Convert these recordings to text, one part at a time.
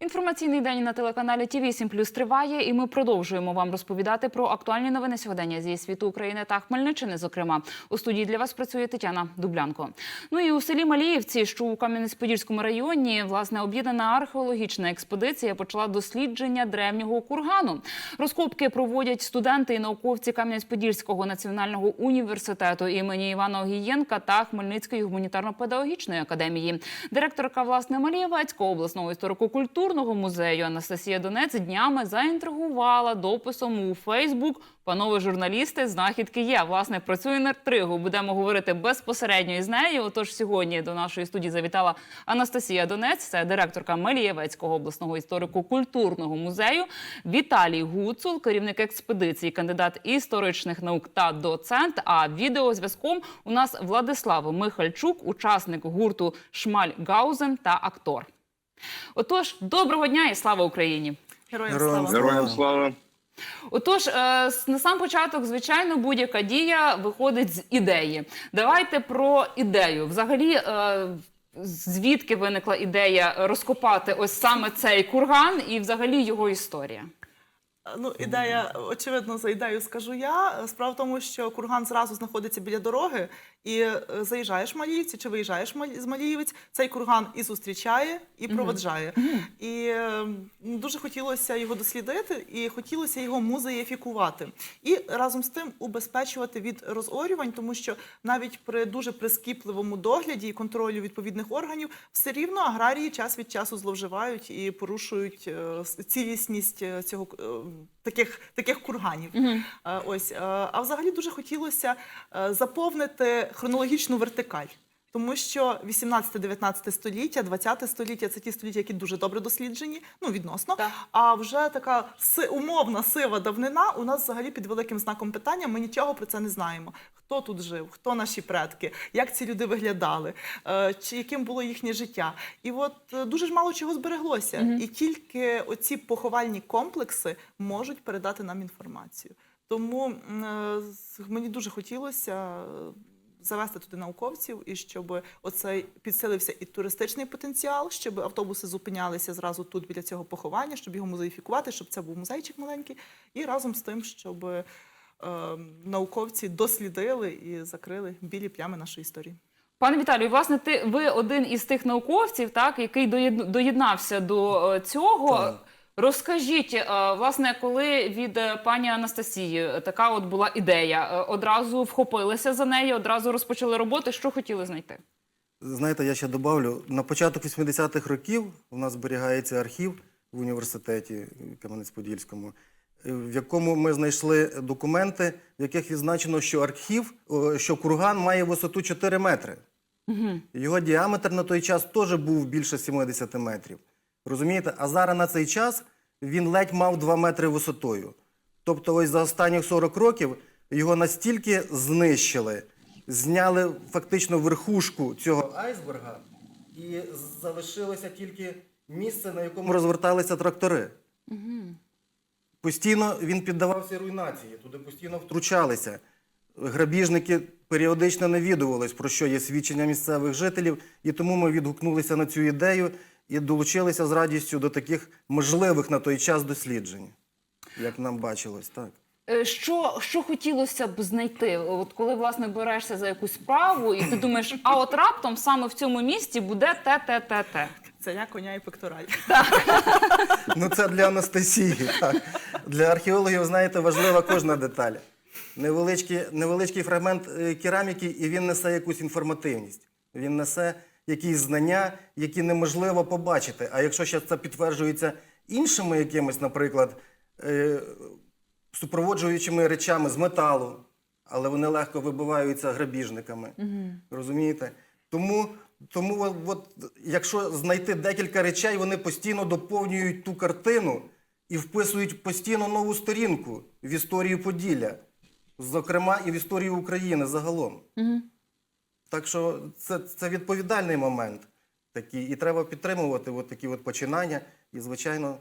Інформаційний день на телеканалі ТІВІ 7 плюс триває, і ми продовжуємо вам розповідати про актуальні новини сьогодення зі світу України та Хмельниччини. Зокрема, у студії для вас працює Тетяна Дублянко. Ну і у селі Маліївці, що у Кам'янець-Подільському районі, власне, об'єднана археологічна експедиція почала дослідження древнього кургану. Розкопки проводять студенти і науковці Кам'янець-Подільського національного університету імені Івана Огієнка та Хмельницької гуманітарно-педагогічної академії. Директорка власне Малієвецького обласного історико-культурного музею Анастасія Донець днями заінтригувала дописом у Фейсбук. Панове журналісти, знахідки є. Власне, працює на тригу. Будемо говорити безпосередньо із нею. Отож, сьогодні до нашої студії завітала Анастасія Донець, це директорка Малієвецького обласного історико-культурного музею. Віталій Гуцул, керівник експедиції, кандидат історичних наук та доцент. А відеозв'язком у нас Владислав Михальчук, учасник гурту Шмаль Гаузен та актор. Отож, доброго дня і слава Україні! Героям Героям слава. Героям слава. Отож, е, на сам початок, звичайно, будь-яка дія виходить з ідеї. Давайте про ідею. Взагалі, е, звідки виникла ідея розкопати ось саме цей курган і взагалі його історія? Ну, ідея, очевидно, за ідею скажу я. Справа в тому, що курган зразу знаходиться біля дороги, і е, заїжджаєш в Маліївці чи виїжджаєш з Маліївець, цей курган і зустрічає, і проведжає. І е, дуже хотілося його дослідити, і хотілося його музеїфікувати. І разом з тим убезпечувати від розорювань, тому що навіть при дуже прискіпливому догляді і контролю відповідних органів все рівно аграрії час від часу зловживають і порушують е, цілісність е, цього таких, таких курганів. Угу. Ось е, а взагалі дуже хотілося е, заповнити хронологічну вертикаль. Тому що 18-19 століття, 20 століття це ті століття, які дуже добре досліджені, ну відносно. Так. А вже така си- умовна сива давнина у нас взагалі під великим знаком питання. Ми нічого про це не знаємо. Хто тут жив, хто наші предки, як ці люди виглядали, е, чи яким було їхнє життя. І от е, дуже ж мало чого збереглося. І тільки оці поховальні комплекси можуть передати нам інформацію. Тому е, мені дуже хотілося. Завести туди науковців і щоб оцей підсилився і туристичний потенціал, щоб автобуси зупинялися зразу тут біля цього поховання, щоб його музеїфікувати, щоб це був музейчик маленький, і разом з тим, щоб е, науковці дослідили і закрили білі плями нашої історії. Пане Віталію, власне, ти ви один із тих науковців, так який доєд- доєднався до е, цього. Так. Розкажіть, е, власне, коли від е, пані Анастасії е, така от була ідея, одразу вхопилися за неї, одразу розпочали роботи. Що хотіли знайти? Знаєте, я ще добавлю, на початок 80-х років у нас зберігається архів в університеті Кам'янець-Подільському, в якому ми знайшли документи, в яких відзначено, що архів, що курган має висоту 4 метри. Його діаметр на той час теж був більше 70 метрів. Розумієте? А зараз на цей час він ледь мав 2 метри висотою. Тобто, ось за останні 40 років його настільки знищили, зняли фактично верхушку цього айсберга, і залишилося тільки місце, на якому розверталися трактори. Постійно він піддавався руйнації, туди постійно втручалися. Грабіжники періодично навідувались, про що є свідчення місцевих жителів, і тому ми відгукнулися на цю ідею і долучилися з радістю до таких можливих на той час досліджень, як нам бачилось, так. Е, Що, що хотілося б знайти? От коли власне берешся за якусь справу, і ти думаєш, а от раптом саме в цьому місці буде те, те, те, те. Це я коня і пектораль. Ну, це для Анастасії. Так. Для археологів, знаєте, важлива кожна деталь. Невеличкий, невеличкий фрагмент е, кераміки, і він несе якусь інформативність. Він несе якісь знання, які неможливо побачити. А якщо ще це підтверджується іншими якимось, наприклад, е, супроводжуючими речами з металу, але вони легко вибиваються грабіжниками. Розумієте? Тому, тому от, якщо знайти декілька речей, вони постійно доповнюють ту картину і вписують постійно нову сторінку в історію Поділля, зокрема і в історію України загалом. Так що це, це відповідальний момент такий, і треба підтримувати от такі от починання. І, звичайно,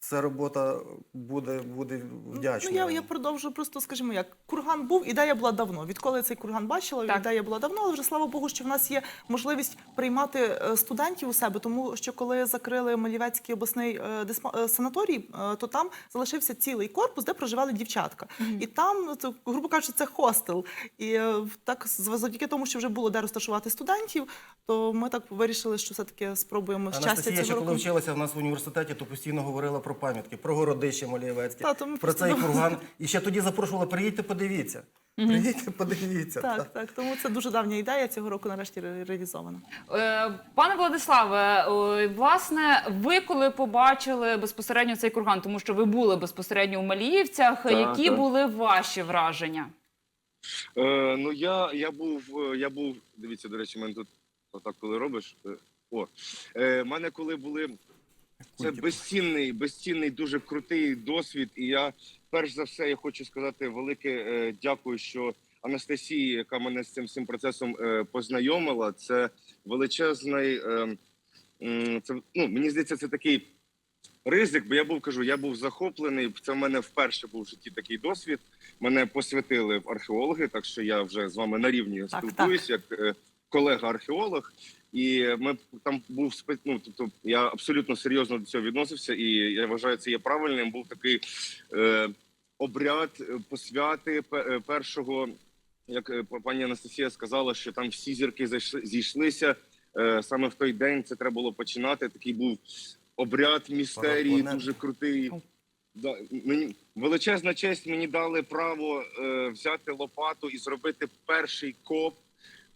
ця робота буде, буде вдячна. Ну, я, я продовжу просто, скажімо, як курган був, ідея була давно. Відколи цей курган бачила, Так. ідея була давно, але вже слава Богу, що в нас є можливість приймати е, студентів у себе, тому що коли закрили Малівецький обласний е, е, санаторій, то там залишився цілий корпус, де проживали дівчатка. І там, ну, грубо кажучи, це хостел. І так з- завдяки тому, що вже було де розташувати студентів, то ми так вирішили, що все-таки спробуємо щастя цього коли вчилася в нас в університеті, то постійно говорила про пам'ятки, про городище Малієвецьке, Та, то ми про цей курган. І ще тоді запрошувала, приїдьте, подивіться. Приїдьте, подивіться. Так, так. так, тому це дуже давня ідея цього року нарешті ре- реалізована. Е, Пане Владиславе, о, власне, ви коли побачили безпосередньо цей курган, тому що ви були безпосередньо у Маліївцях, Так, які так. були ваші враження? Е, ну я, я був, е, я був. Дивіться, до речі, мене тут отак, коли робиш. е, О, е, мене коли були. Це безцінний, безцінний, дуже крутий досвід. І я перш за все я хочу сказати велике е, дякую, що Анастасії, яка мене з цим всім процесом е, познайомила, це величезний. Е, це, ну, мені здається, це такий ризик, бо я був кажу, я був захоплений. Це в мене вперше був в житті такий досвід. Мене посвятили в археологи, так що я вже з вами на рівні Так, спілкуюсь як е, колега-археолог. І ми там був ну, тобто я абсолютно серйозно до цього відносився, і я вважаю, це є правильним. Був такий е, обряд е, посвяти е, першого, як е, пані Анастасія сказала, що там всі зірки зійшлися. Е, саме в той день це треба було починати. Такий був обряд містерії, дуже крутий. Да, мені величезна честь мені дали право е, взяти лопату і зробити перший коп.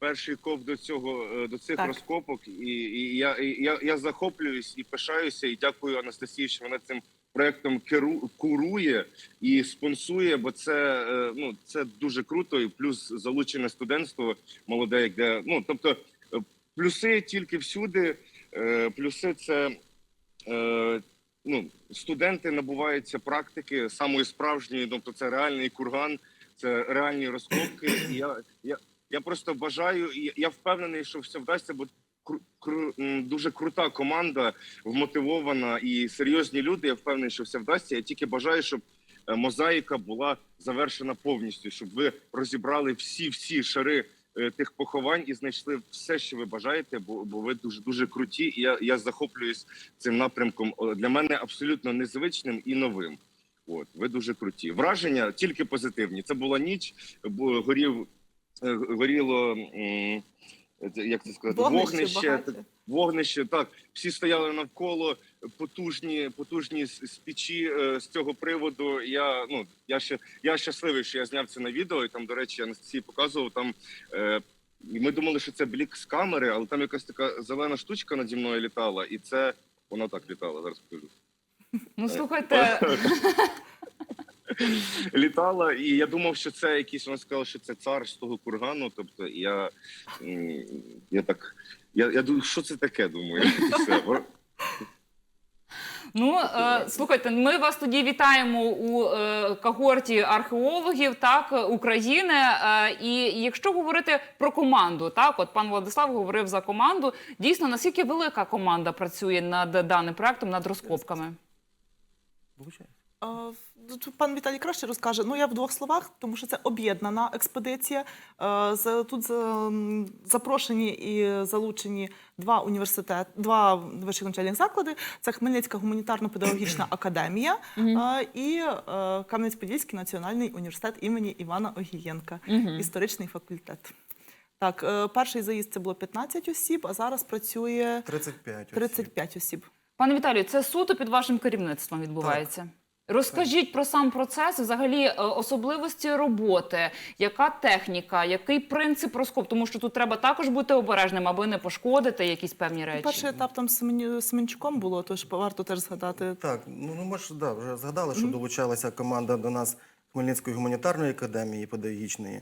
Перший коп до цього е, до цих Так. розкопок, і, і я, і я, я захоплююсь і пишаюся. І дякую Анастасії, що вона цим проектом керу, курує і спонсує, бо це е, ну це дуже круто. І плюс залучене студентство молоде, де ну тобто е, плюси тільки всюди. Плюси це ну, студенти набуваються практики самої справжньої, тобто це реальний курган, це реальні розкопки. І я, я, я просто бажаю, і я впевнений, що все вдасться, бо кру, дуже крута команда, вмотивована і серйозні люди. Я впевнений, що все вдасться. Я тільки бажаю, щоб е, мозаїка була завершена повністю, щоб ви розібрали всі всі шари е, тих поховань і знайшли все, що ви бажаєте, бо, бо ви дуже дуже круті. І я, я захоплююсь цим напрямком. Для мене абсолютно незвичним і новим. От ви дуже круті. Враження тільки позитивні. Це була ніч, бо горів горіло. Як це сказати, Вогнище вогнище, вогнище. Так, всі стояли навколо потужні, потужні печі е, з цього приводу. Я ну я ще я щасливий, що я зняв це на відео. І там, до речі, Анастасії показував там. Е, ми думали, що це блік з камери, але там якась така зелена штучка наді мною літала, і це вона так літала. Зараз покажу. Ну слухайте, літала, і я думав, що це якийсь. Вона сказала, що це цар з того кургану. Тобто, я, я так. Я, я думаю, що це таке? Думаю, все. ну е, слухайте, ми вас тоді вітаємо у е, когорті археологів так України. Е, і якщо говорити про команду, так от пан Владислав говорив за команду. Дійсно, наскільки велика команда працює над даним проектом, над розкопками? Е, Тут пан Віталій краще розкаже. Ну я в двох словах, тому що це об'єднана експедиція. Е, з- Тут з- запрошені і залучені два університети, два вищих навчальних заклади. Це Хмельницька гуманітарно-педагогічна академія е, і е, Кам'янець-Подільський національний університет імені Івана Огієнка, історичний факультет. Так, е, перший заїзд це було 15 осіб, а зараз працює 35. осіб. 35 осіб. Пане Віталію, це суто під вашим керівництвом відбувається. Розкажіть про сам процес, взагалі е, особливості роботи, яка техніка, який принцип розкоп, тому що тут треба також бути обережним, аби не пошкодити якісь певні речі. Перший етап там з Семен- Семенчуком було, тож варто теж згадати. Так, ну ну, ми ж да, вже згадали, що долучалася команда до нас Хмельницької гуманітарної академії педагогічної.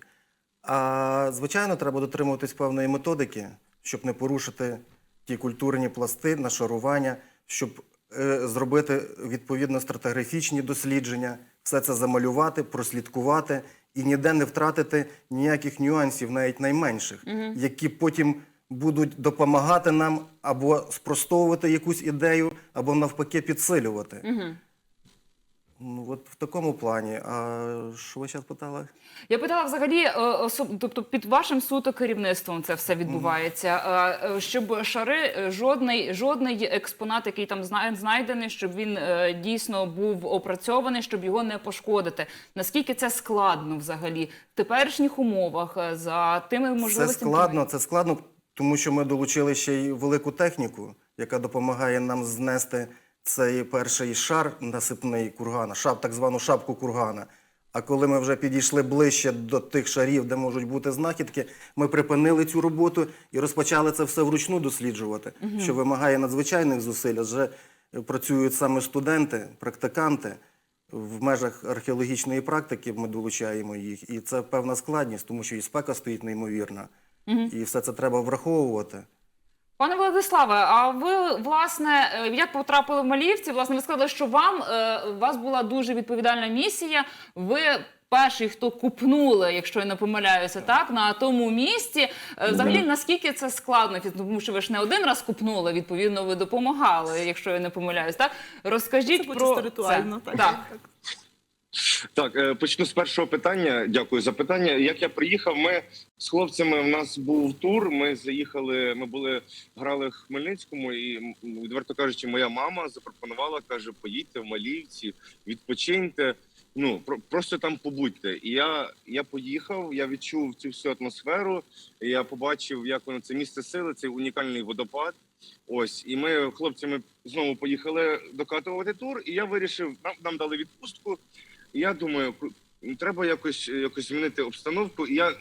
А звичайно, треба дотримуватись певної методики, щоб не порушити ті культурні пласти, нашарування, щоб зробити відповідно стратеграфічні дослідження, все це замалювати, прослідкувати і ніде не втратити ніяких нюансів, навіть найменших, які потім будуть допомагати нам або спростовувати якусь ідею, або навпаки підсилювати. Ну, от в такому плані. А що ви зараз питали? Я питала взагалі, е, особ- тобто під вашим суто керівництвом це все відбувається, е, щоб шари е, жодний, жодний експонат, який там зна- знайдений, щоб він дійсно був опрацьований, щоб його не пошкодити. Наскільки це складно взагалі в теперішніх умовах за тими Це складно, це складно, тому що ми долучили ще й велику техніку, яка допомагає нам знести цей перший шар насипний кургана, шап, так звану шапку кургана. А коли ми вже підійшли ближче до тих шарів, де можуть бути знахідки, ми припинили цю роботу і розпочали це все вручну досліджувати, що вимагає надзвичайних зусиль. Адже працюють саме студенти, практиканти. В межах археологічної практики ми долучаємо їх, і це певна складність, тому що і спека стоїть неймовірна, і все це треба враховувати. Пане Владиславе, а ви власне е, як потрапили в Маліївці? Власне, ви сказали, що вам е, у вас була дуже відповідальна місія. Ви перший, хто купнули, якщо я не помиляюся, так на тому місці. Е, Взагалі, наскільки це складно? Тому що ви ж не один раз купнули, відповідно, ви допомагали, якщо я не помиляюсь. Так розкажіть Це про чисто ритуально. це. Так. так. Так, е, почну з першого питання. Дякую за питання. Як я приїхав, ми з хлопцями в нас був тур. Ми заїхали. Ми були грали в Хмельницькому, і відверто кажучи, моя мама запропонувала, каже: поїдьте в Маліївці, відпочиньте. Ну про, просто там побудьте. І я, я поїхав. Я відчув цю всю атмосферу. Я побачив, як воно це місце сили, цей унікальний водопад. Ось, і ми хлопцями знову поїхали докатувати тур. І я вирішив, нам, нам дали відпустку. Я думаю, треба якось якось змінити обстановку. І я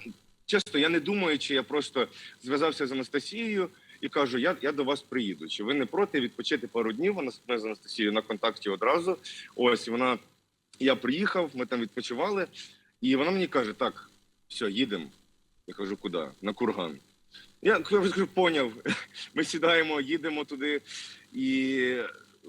чесно, я не думаю, чи я просто зв'язався з Анастасією і кажу: я, я до вас приїду. Чи ви не проти відпочити пару днів? Вона з- Анастасією на контакті одразу. Ось вона я приїхав, ми там відпочивали, і вона мені каже: так, все, їдемо. Я кажу, куди? На курган. Я кажу, поняв. Ми сідаємо, їдемо туди і.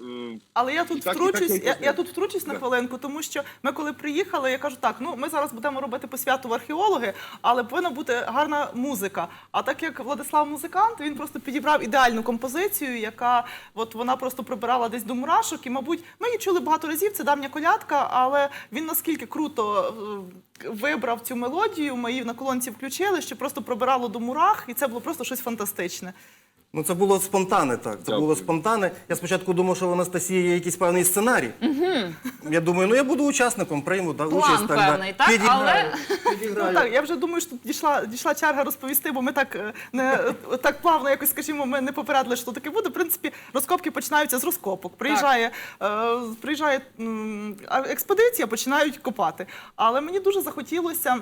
Е, Але я тут І так, і втручусь, так, і я, так. я тут втручусь на хвилинку, тому що ми коли приїхали, я кажу, так, ну ми зараз будемо робити посвяту в археологи, але повинна бути гарна музика. А так як Владислав музикант, він просто підібрав ідеальну композицію, яка от вона просто прибирала десь до мурашок. І, мабуть, ми її чули багато разів. Це давня колядка, але він наскільки круто е, вибрав цю мелодію, ми її на колонці включили, що просто пробирало до мурах, і це було просто щось фантастичне. Ну, це було спонтанне, так. Це Дякую. було спонтанне. Я спочатку думав, що в Анастасії є якийсь певний сценарій. Я думаю, ну я буду учасником, прийму да, План участь. Так, певний, да. так? Підіграю, Ну, так, я вже думаю, що тут дійшла, дійшла черга розповісти, бо ми так е, не е, так плавно якось, скажімо, ми не попередили, що таке буде. В принципі, розкопки починаються з розкопок. Приїжджає, е, приїжджає м, а- експедиція, починають копати. Але мені дуже захотілося.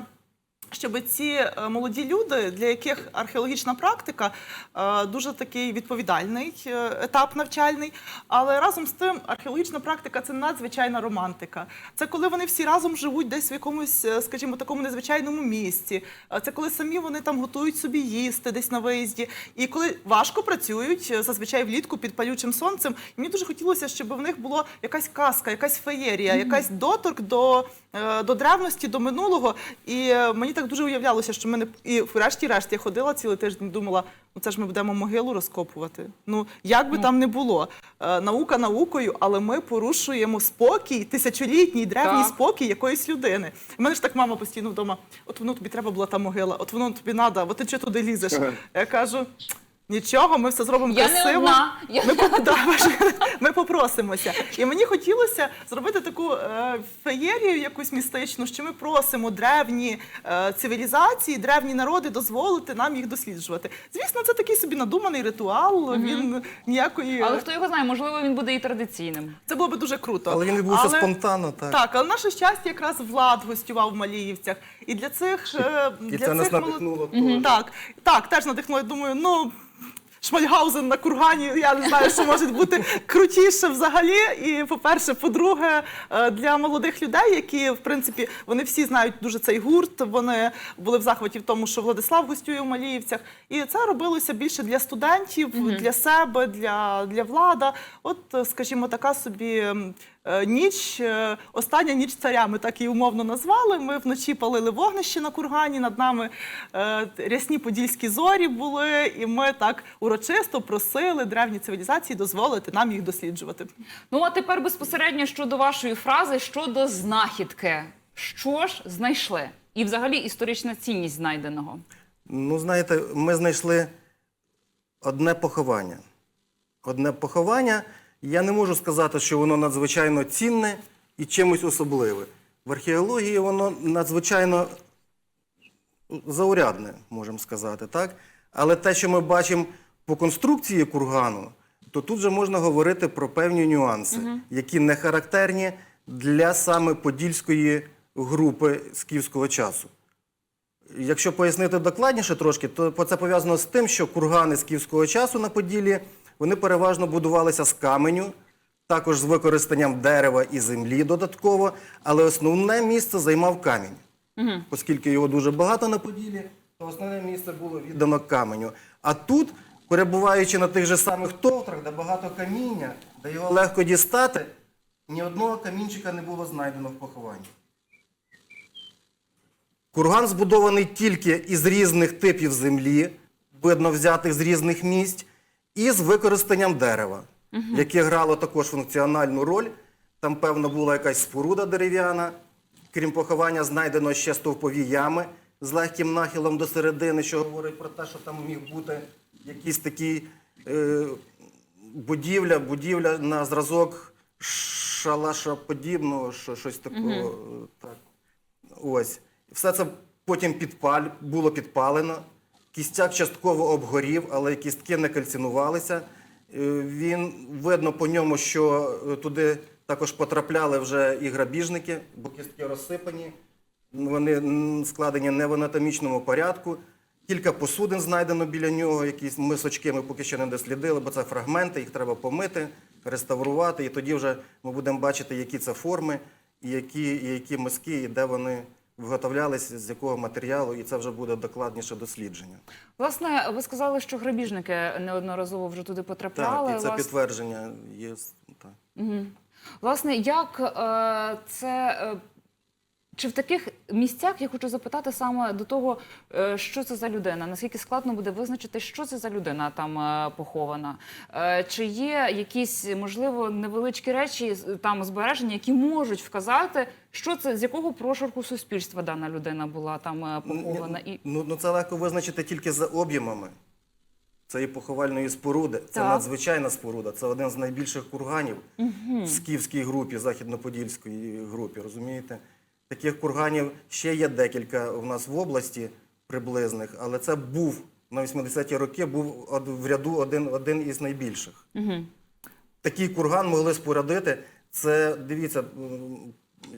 Щоб ці е, молоді люди, для яких археологічна практика е, дуже такий відповідальний е, етап навчальний, але разом з тим археологічна практика це надзвичайна романтика. Це коли вони всі разом живуть десь в якомусь, скажімо, такому незвичайному місці. Це коли самі вони там готують собі їсти десь на виїзді. І коли важко працюють, зазвичай влітку під палючим сонцем. І мені дуже хотілося, щоб в них була якась казка, якась феєрія, якась доторк до, до древності, до минулого. І е, мені так дуже уявлялося, що мене і врешті-решт я ходила цілий тиждень, думала, ну це ж ми будемо могилу розкопувати. Ну як би там не було, е, наука наукою, але ми порушуємо спокій, тисячолітній древній Так. спокій якоїсь людини. У мене ж так мама постійно вдома. От воно тобі треба була та могила, от воно тобі треба, от ти чого туди лізеш? Я кажу. Нічого, ми все зробимо Я не красиво. одна. Я- Ми, да, ми попросимося. І мені хотілося зробити таку е, феєрію якусь містичну, що ми просимо древні е, цивілізації, древні народи дозволити нам їх досліджувати. Звісно, це такий собі надуманий ритуал. Він ніякої Але хто його знає, можливо, він буде і традиційним. це було би дуже круто. Але він відбувся Але- спонтанно, так. Так, але наше щастя, якраз Влад гостював в Маліївцях. І для цих е, І для це нас цих молод- надихнуло. Мгм. Так, так, теж надихнуло. Я думаю, ну. Шмальгаузен на кургані, я не знаю, що може бути крутіше взагалі. І по-перше, по-друге, е, для молодих людей, які в принципі вони всі знають дуже цей гурт. Вони були в захваті в тому, що Владислав гостює в Маліївцях. І це робилося більше для студентів, для себе, для, для влада. От, е, скажімо, така собі ніч, е, остання ніч царя, ми так її умовно назвали. Ми вночі палили вогнище на кургані, над нами е, рясні подільські зорі були, і ми так урочисто просили древні цивілізації дозволити нам їх досліджувати. Ну а тепер безпосередньо щодо вашої фрази щодо знахідки. Що ж знайшли? І взагалі історична цінність знайденого. Ну, знаєте, ми знайшли одне поховання. Одне поховання. Я не можу сказати, що воно надзвичайно цінне і чимось особливе. В археології воно надзвичайно заурядне, можемо сказати, так? Але те, що ми бачимо по конструкції кургану, то тут же можна говорити про певні нюанси, які не характерні для саме подільської групи скіфського часу. Якщо пояснити докладніше трошки, то це пов'язано з тим, що кургани з київського часу на Поділлі вони переважно будувалися з каменю, також з використанням дерева і землі додатково, але основне місце займав камінь. Оскільки його дуже багато на Поділлі, то основне місце було віддано каменю. А тут, перебуваючи на тих же самих товтрах, де багато каміння, де його легко дістати, ні одного камінчика не було знайдено в похованні. Курган збудований тільки із різних типів землі, видно взятих з різних місць, і з використанням дерева, яке грало також функціональну роль. Там, певно, була якась споруда дерев'яна. Крім поховання, знайдено ще стовпові ями з легким нахилом до середини, що говорить про те, що там міг бути якийсь такий е, будівля, будівля на зразок шалашаподібного, що, щось такого. е, Так. Ось. Все це потім підпаль, було підпалено. Кістяк частково обгорів, але кістки не кальцинувалися. Е, Він видно по ньому, що е, туди також потрапляли вже і грабіжники, бо кістки розсипані. Вони складені не в анатомічному порядку. Кілька посудин знайдено біля нього, якісь мисочки ми поки що не дослідили, бо це фрагменти, їх треба помити, реставрувати, і тоді вже ми будемо бачити, які це форми, і які, і які миски, і де вони виготовлялися, з якого матеріалу, і це вже буде докладніше дослідження. Власне, ви сказали, що грабіжники неодноразово вже туди потрапляли. Так, і це Власне- підтвердження є. Так. Угу. Власне, як е, це. Чи в таких місцях я хочу запитати саме до того, е, що це за людина? Наскільки складно буде визначити, що це за людина там е, похована? Е, Чи є якісь, можливо, невеличкі речі там збережені, які можуть вказати, що це з якого прошарку суспільства дана людина була там е, похована? І Ну, ну це легко визначити тільки за об'ємами цієї поховальної споруди. Це Так. надзвичайна споруда. Це один з найбільших курганів в скіфській групі, західно-подільської групі. Розумієте? Таких курганів ще є декілька у нас в області приблизних, але це був на 80-ті роки був в ряду один, один із найбільших. Такий курган могли спорядити. Це дивіться,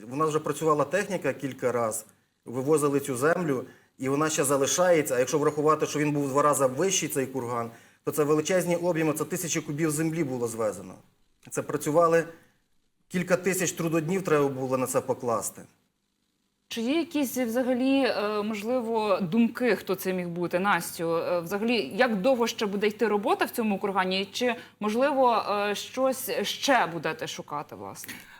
в нас вже працювала техніка кілька разів, вивозили цю землю, і вона ще залишається. А якщо врахувати, що він був два рази вищий цей курган, то це величезні об'єми, це тисячі кубів землі було звезено. Це працювали кілька тисяч трудоднів треба було на це покласти. Чи є якісь взагалі е, можливо думки, хто це міг бути Настю? Е, Взагалі, як довго ще буде йти робота в цьому кургані? Чи можливо е, щось ще будете шукати? Власне, Е,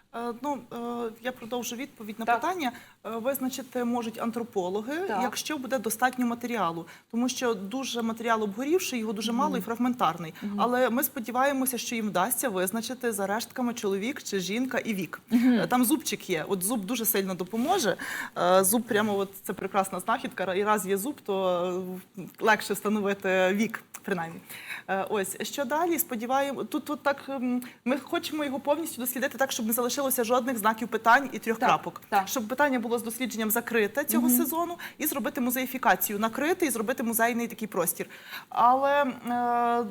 Ну, е, я продовжу відповідь на Так. питання. Е, Визначити можуть антропологи, Так. якщо буде достатньо матеріалу, тому що дуже матеріал обгорівший, його дуже мало і фрагментарний. Але ми сподіваємося, що їм вдасться визначити за рештками чоловік чи жінка і вік. Е, Там зубчик є. От зуб дуже сильно допоможе. Е, Зуб прямо от це прекрасна знахідка. І раз є зуб, то е, легше встановити вік, принаймні. Е, Ось що далі? Сподіваємо, тут, тут так ем, ми хочемо його повністю дослідити так, щоб не залишилося жодних знаків питань і трьох Так, крапок. так. Щоб питання було з дослідженням закрите цього сезону і зробити музеїфікацію, накрити і зробити музейний такий простір. Але е,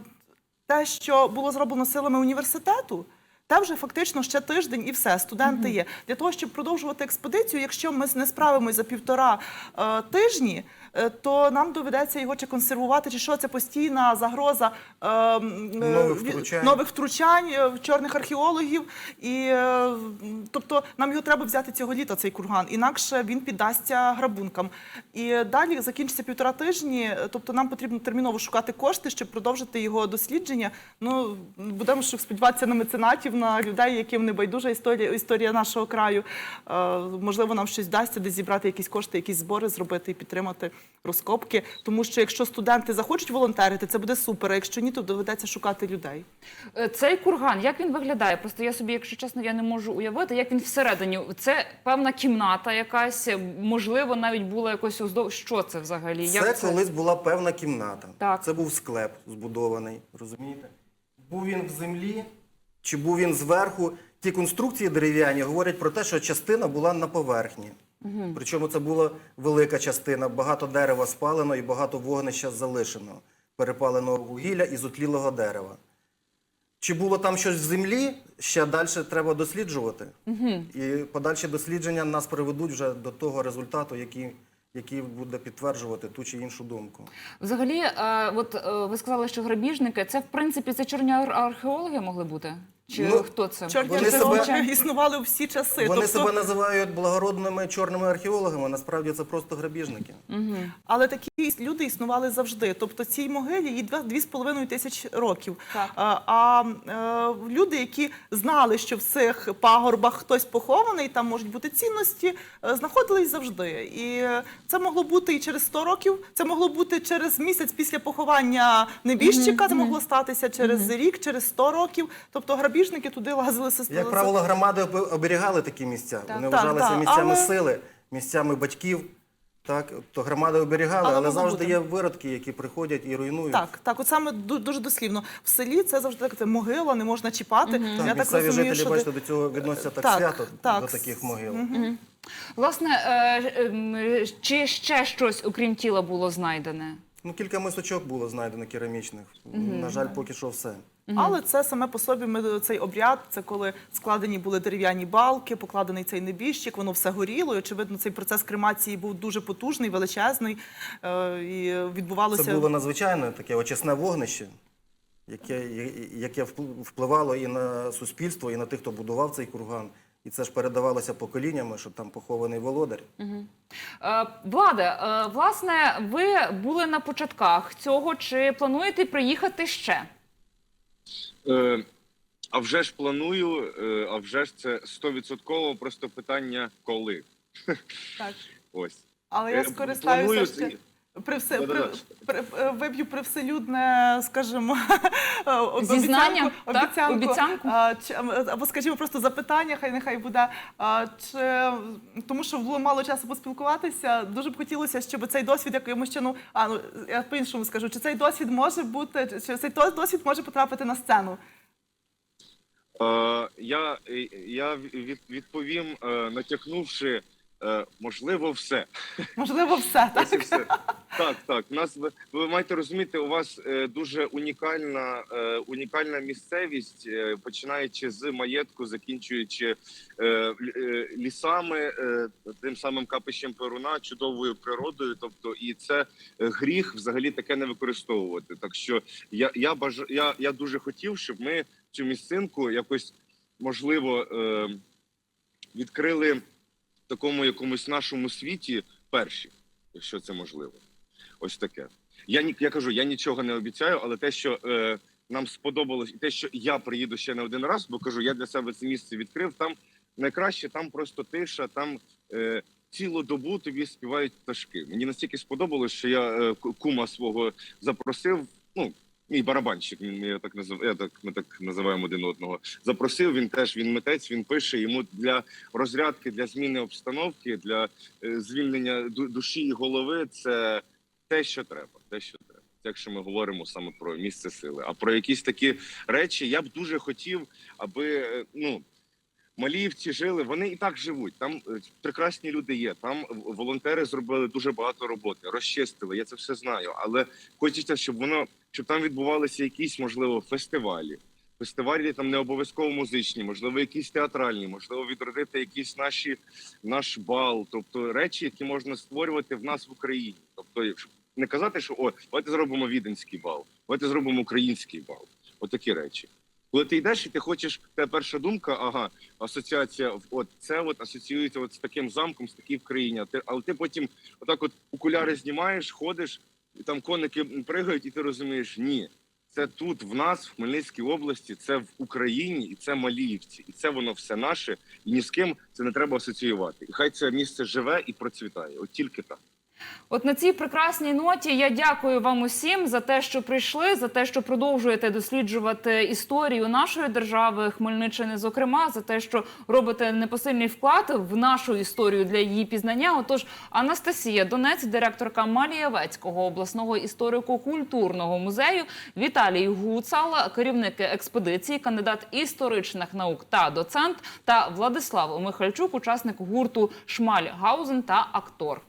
те, що було зроблено силами університету. Та вже фактично ще тиждень і все, студенти є. Для того, щоб продовжувати експедицію, якщо ми не справимось за півтора е, тижні, е, то нам доведеться його чи консервувати, чи що це постійна загроза е, е, Нових втручань. нових втручань е, чорних археологів. І, е, тобто нам його треба взяти цього літа, цей курган, інакше він піддасться грабункам. І далі закінчиться півтора тижні, тобто нам потрібно терміново шукати кошти, щоб продовжити його дослідження. Ну, будемо сподіватися на меценатів, частина людей, яким не байдужа історія, історія нашого краю. Е, можливо, нам щось вдасться десь зібрати якісь кошти, якісь збори зробити і підтримати розкопки. Тому що якщо студенти захочуть волонтерити, це буде супер. А якщо ні, то доведеться шукати людей. Е, Цей курган, як він виглядає? Просто я собі, якщо чесно, я не можу уявити, як він всередині. Це певна кімната якась, можливо, навіть була якось оздов... Що це взагалі? Це Як колись була певна кімната. Так. Це був склеп збудований, розумієте? Був він в землі, чи був він зверху. Ті конструкції дерев'яні говорять про те, що частина була на поверхні. Причому це була велика частина, багато дерева спалено і багато вогнища залишено, перепаленого вугілля і зотлілого дерева. Чи було там щось в землі, ще далі треба досліджувати. І подальші дослідження нас приведуть вже до того результату, який, який буде підтверджувати ту чи іншу думку. Взагалі, е, от е, ви сказали, що грабіжники це в принципі це чорні археологи могли бути? Чи Ну, хто це? Чорні Вони археологи існували у всі часи. Вони тобто, себе називають благородними чорними археологами, насправді це просто грабіжники. Але такі люди існували завжди. Тобто цій могилі їй два- дві з половиною тисяч років. Так. А, а е, люди, які знали, що в цих пагорбах хтось похований, там можуть бути цінності, е, знаходились завжди. І це могло бути і через 100 років, це могло бути через місяць після поховання небіжчика, це могло статися через рік, через 100 років. Тобто грабіжники туди лазили системно. Як правило, громади оберігали такі місця. Вони Так, вважалися так, місцями але- сили, місцями батьків. Так, то громади оберігали, Але але, завжди бути. є виродки, які приходять і руйнують. Так, так, от саме дуже дослівно. В селі це завжди так, це могила, не можна чіпати. Так, Я так розумію, жителі, що бачите, до цього відносяться так, Так, свято так. до таких могил. Власне, е, ем, чи ще щось, окрім тіла, було знайдене? Ну, кілька мисочок було знайдено керамічних. На жаль, поки що все. Але це саме по собі ми цей обряд, це коли складені були дерев'яні балки, покладений цей небіжчик, воно все горіло. І очевидно, цей процес кремації був дуже потужний, величезний. е, І відбувалося Це було надзвичайно таке очисне вогнище, яке, яке впл- впливало і на суспільство, і на тих, хто будував цей курган. І це ж передавалося поколіннями, що там похований володар. Е, Владе, е, власне, ви були на початках цього. Чи плануєте приїхати ще? Е, а вже ж планую, е, а вже ж це стовідсотково просто питання коли. так. Ось. Але я Е, скористаюся планую ще. При все при, при, е, виб'ю привселюдне, скажімо, Зізнання, обіцянку, так? обіцянку, Обіцянку? або скажімо просто запитання, хай нехай буде. Чи тому, що було мало часу поспілкуватися, дуже б хотілося, щоб цей досвід якимось чином, а ну я по-іншому скажу, чи цей досвід може бути, чи- цей досвід може потрапити на сцену? Е, я, е, я відповім, е, натякнувши, е, можливо, все. Можливо, все так. все. Так, так. У нас ви, ви маєте розуміти, у вас е, дуже унікальна, е, унікальна місцевість, е, починаючи з маєтку, закінчуючи е, е, лісами, е, тим самим капищем Перуна, чудовою природою. Тобто, і це гріх взагалі таке не використовувати. Так що я, я бажа, я, я дуже хотів, щоб ми цю місцинку якось можливо е, відкрили такому якомусь нашому світі перші, якщо це можливо. Ось таке. Я я кажу, я нічого не обіцяю, але те, що е, нам сподобалось, і те, що я приїду ще не один раз, бо кажу, я для себе це місце відкрив. Там найкраще, там просто тиша, там е, цілу добу тобі співають пташки. Мені настільки сподобалось, що я е, кума свого запросив. Ну, мій барабанщик, він я так назив, я так ми так називаємо один одного. Запросив він теж. Він митець, він пише йому для розрядки, для зміни обстановки, для е, звільнення душі і голови. Це те, що треба, те, що треба. Якщо ми говоримо саме про місце сили, а про якісь такі речі, я б дуже хотів, аби е, ну маліївці жили. Вони і так живуть. Там е, прекрасні люди є. Там волонтери зробили дуже багато роботи, розчистили. Я це все знаю. Але хочеться, щоб воно щоб там відбувалися якісь можливо фестивалі. Фестивалі там не обов'язково музичні, можливо, якісь театральні, можливо, відродити якісь наші наш бал, тобто речі, які можна створювати в нас в Україні. Тобто, не казати, що о, давайте зробимо віденський бал, давайте зробимо український бал. Отакі речі. Коли ти йдеш і ти хочеш, та перша думка, ага, асоціація, от це от асоціюється от з таким замком, з таким в країні. Ти, але ти потім отак от окуляри знімаєш, ходиш, і там коники пригають, і ти розумієш, ні, Це тут, в нас, в Хмельницькій області, це в Україні, і це Маліївці, і це воно все наше, і ні з ким це не треба асоціювати. І хай це місце живе і процвітає. От тільки так. От на цій прекрасній ноті я дякую вам усім за те, що прийшли, за те, що продовжуєте досліджувати історію нашої держави, Хмельниччини, зокрема, за те, що робите непосильний вклад в нашу історію для її пізнання. Отож, Анастасія Донець, директорка Малієвецького обласного історико-культурного музею, Віталій Гуцал, керівник експедиції, кандидат історичних наук та доцент, та Владислав Михальчук, учасник гурту Шмаль Гаузен та актор.